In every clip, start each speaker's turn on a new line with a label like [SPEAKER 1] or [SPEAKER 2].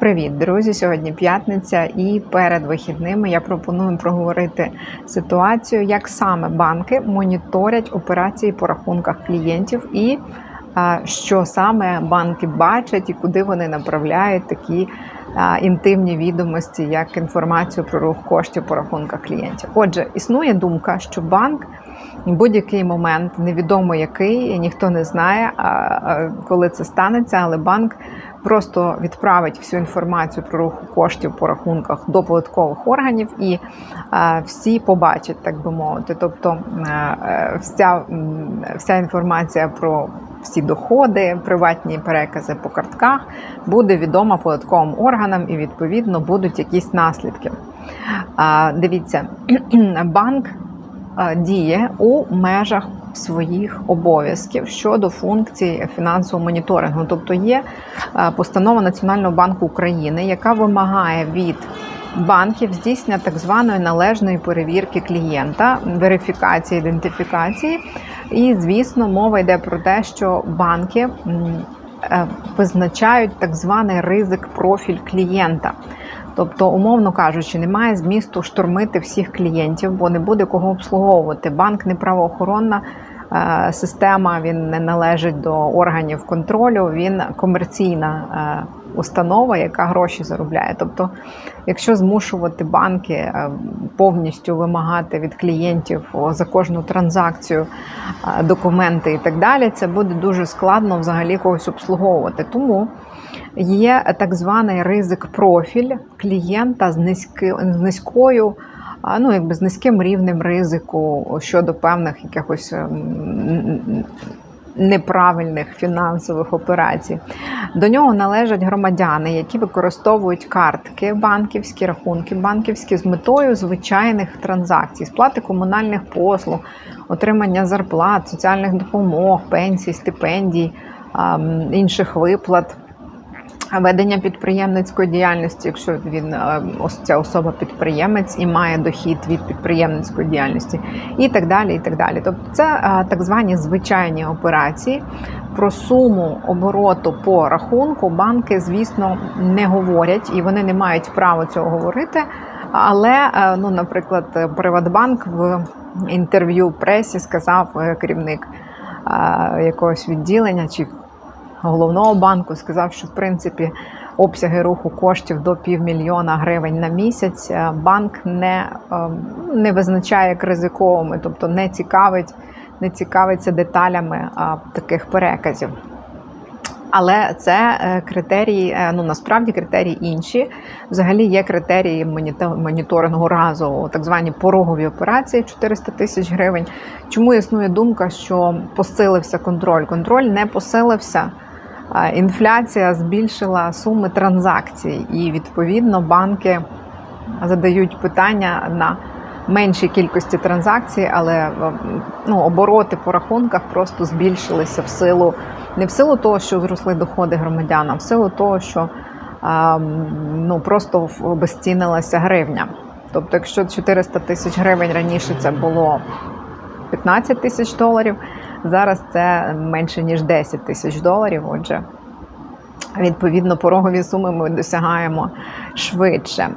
[SPEAKER 1] Привіт, друзі! Сьогодні п'ятниця, і перед вихідними я пропоную проговорити ситуацію, як саме банки моніторять операції по рахунках клієнтів, і що саме банки бачать і куди вони направляють такі інтимні відомості, як інформацію про рух коштів по рахунках клієнтів. Отже, існує думка, що банк будь-який момент, невідомо який, ніхто не знає, коли це станеться, але банк просто відправить всю інформацію про рух коштів по рахунках до податкових органів, і е, всі побачать, так би мовити. Тобто е, вся, вся інформація про всі доходи, приватні перекази по картках буде відома податковим органам, і відповідно будуть якісь наслідки. Е, дивіться, банк діє у межах своїх обов'язків щодо функцій фінансового моніторингу. Тобто є е, постанова Національного банку України, яка вимагає від банків здійснення так званої належної перевірки клієнта, верифікації, ідентифікації. І, звісно, мова йде про те, що банки е, визначають так званий ризик профіль клієнта. Тобто, умовно кажучи, немає змісту штурмити всіх клієнтів, бо не буде кого обслуговувати. Банк не правоохоронна система, він не належить до органів контролю, він комерційна е, установа, яка гроші заробляє. Тобто, якщо змушувати банки е, повністю вимагати від клієнтів за кожну транзакцію е, документи і так далі, це буде дуже складно взагалі когось обслуговувати. Тому є так званий ризик профіль клієнта з низькою. А, Ну, якби з низьким рівнем ризику щодо певних якихось ем, неправильних фінансових операцій. До нього належать громадяни, які використовують картки банківські, рахунки банківські з метою звичайних транзакцій, сплати комунальних послуг, отримання зарплат, соціальних допомог, пенсій, стипендій, ем, інших виплат. Ведення підприємницької діяльності, якщо він е, ось ця особа підприємець і має дохід від підприємницької діяльності, і так далі. і так далі. Тобто це е, так звані звичайні операції. Про суму обороту по рахунку банки, звісно, не говорять і вони не мають права цього говорити. Але, е, ну, наприклад, Приватбанк в інтерв'ю пресі сказав керівник якогось відділення чи головного банку сказав, що в принципі обсяги руху коштів до півмільйона гривень на місяць е, банк не не визначає як ризиковими, тобто не цікавить, не цікавиться деталями таких переказів. Але це е, критерії, е, ну насправді критерії інші. Взагалі є критерії моніторингу разового, так звані порогові операції 400 тисяч гривень. Чому існує думка, що посилився контроль? Контроль не посилився. Інфляція збільшила суми транзакцій, і відповідно банки задають питання на меншій кількості транзакцій, але ну, обороти по рахунках просто збільшилися в силу не в силу того, що зросли доходи громадян, а в силу того, що ну, просто обезцінилася гривня. Тобто, якщо 400 тисяч гривень раніше це було 15 тисяч доларів. Зараз це менше ніж 10 тисяч доларів. Отже, відповідно, порогові суми ми досягаємо швидше.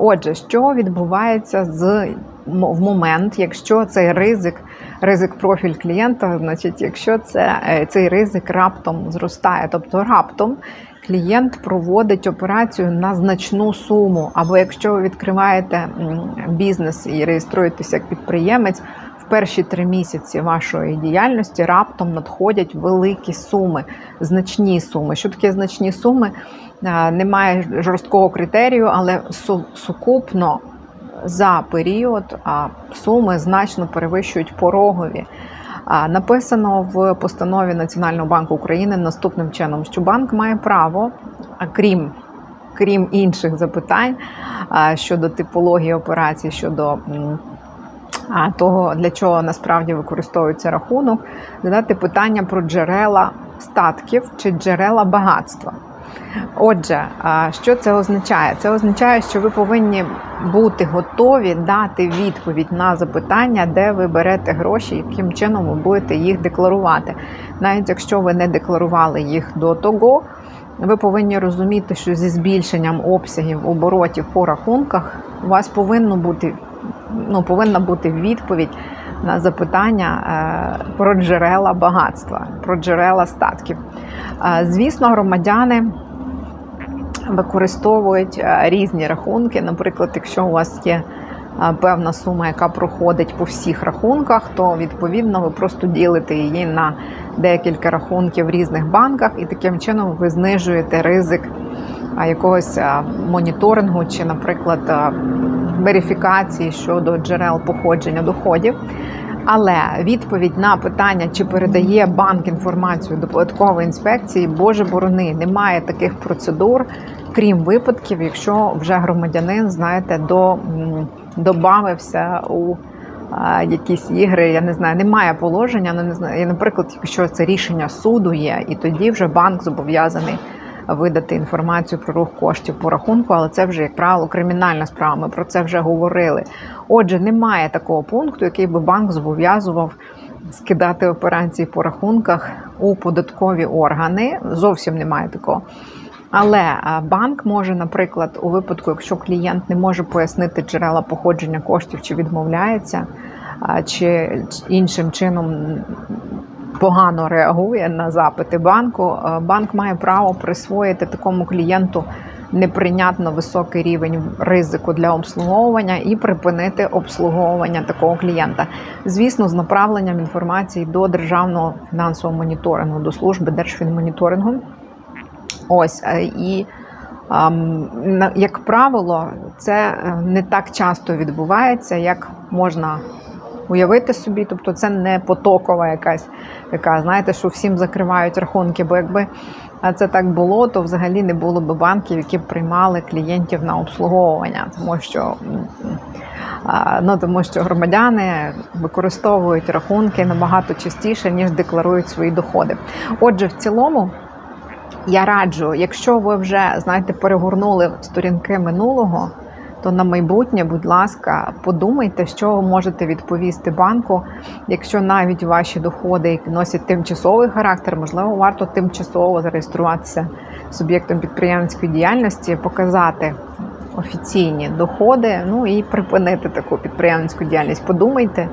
[SPEAKER 1] Отже, що відбувається з в момент, якщо цей ризик, ризик профіль клієнта, значить, якщо це е, цей ризик раптом зростає, тобто раптом. Клієнт проводить операцію на значну суму, або якщо ви відкриваєте бізнес і реєструєтеся як підприємець, перші три місяці вашої діяльності раптом надходять великі суми, значні суми. Що таке значні суми? Немає жорсткого критерію, але сукупно за період суми значно перевищують порогові. Написано в постанові Національного банку України наступним чином, що банк має право, крім крім інших запитань щодо типології операцій, щодо того, для чого насправді використовується рахунок, задати питання про джерела статків чи джерела багатства. Отже, що це означає? Це означає, що ви повинні бути готові дати відповідь на запитання, де ви берете гроші, яким чином ви будете їх декларувати. Навіть якщо ви не декларували їх до того, ви повинні розуміти, що зі збільшенням обсягів оборотів по рахунках у вас повинно бути, ну, повинна бути відповідь на запитання е, про джерела багатства, про джерела статків. Е, Звісно, громадяни використовують е, різні рахунки. Наприклад, якщо у вас є певна сума, яка проходить по всіх рахунках, то відповідно ви просто ділите її на декілька рахунків в різних банках, і таким чином ви знижуєте ризик якогось моніторингу чи, наприклад, верифікації щодо джерел походження доходів. Але відповідь на питання, чи передає банк інформацію до податкової інспекції, боже борони, немає таких процедур, крім випадків, якщо вже громадянин, знаєте, до, добавився у а, якісь ігри. Я не знаю, немає положення. Ну не знаю. Наприклад, якщо це рішення суду є, і тоді вже банк зобов'язаний видати інформацію про рух коштів по рахунку, але це вже, як правило, кримінальна справа. Ми про це вже говорили. Отже, немає такого пункту, який би банк зобов'язував скидати операції по рахунках у податкові органи. Зовсім немає такого. Але банк може, наприклад, у випадку, якщо клієнт не може пояснити джерела походження коштів чи відмовляється, чи іншим чином погано реагує на запити банку, е, банк має право присвоїти такому клієнту неприйнятно високий рівень ризику для обслуговування і припинити обслуговування такого клієнта. Звісно, з направленням інформації до державного фінансового моніторингу, до служби держфінмоніторингу. Ось е, і. ем, Як правило, це е, не так часто відбувається, як можна уявити собі. Тобто це не потокова якась така, знаєте, що всім закривають рахунки. Бо якби це так було, то взагалі не було б банків, які б приймали клієнтів на обслуговування, тому що. Ну, тому що громадяни використовують рахунки набагато частіше, ніж декларують свої доходи. Отже, в цілому, я раджу, якщо ви вже знаєте, перегорнули сторінки минулого, то на майбутнє, будь ласка, подумайте, що ви можете відповісти банку, якщо навіть ваші доходи носять тимчасовий характер, можливо, варто тимчасово зареєструватися суб'єктом підприємницької діяльності, показати офіційні доходи, ну і припинити таку підприємницьку діяльність. Подумайте,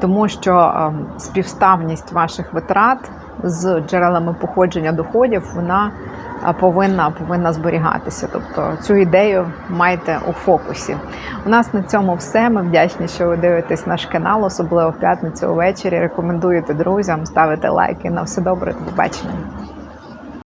[SPEAKER 1] тому що ем, співставність ваших витрат з джерелами походження доходів вона повинна, повинна зберігатися. Тобто цю ідею майте у фокусі. У нас на цьому все. Ми вдячні, що ви дивитесь наш канал, особливо в п'ятницю увечері. Рекомендуєте друзям, ставите лайки. На все добре, до побачення.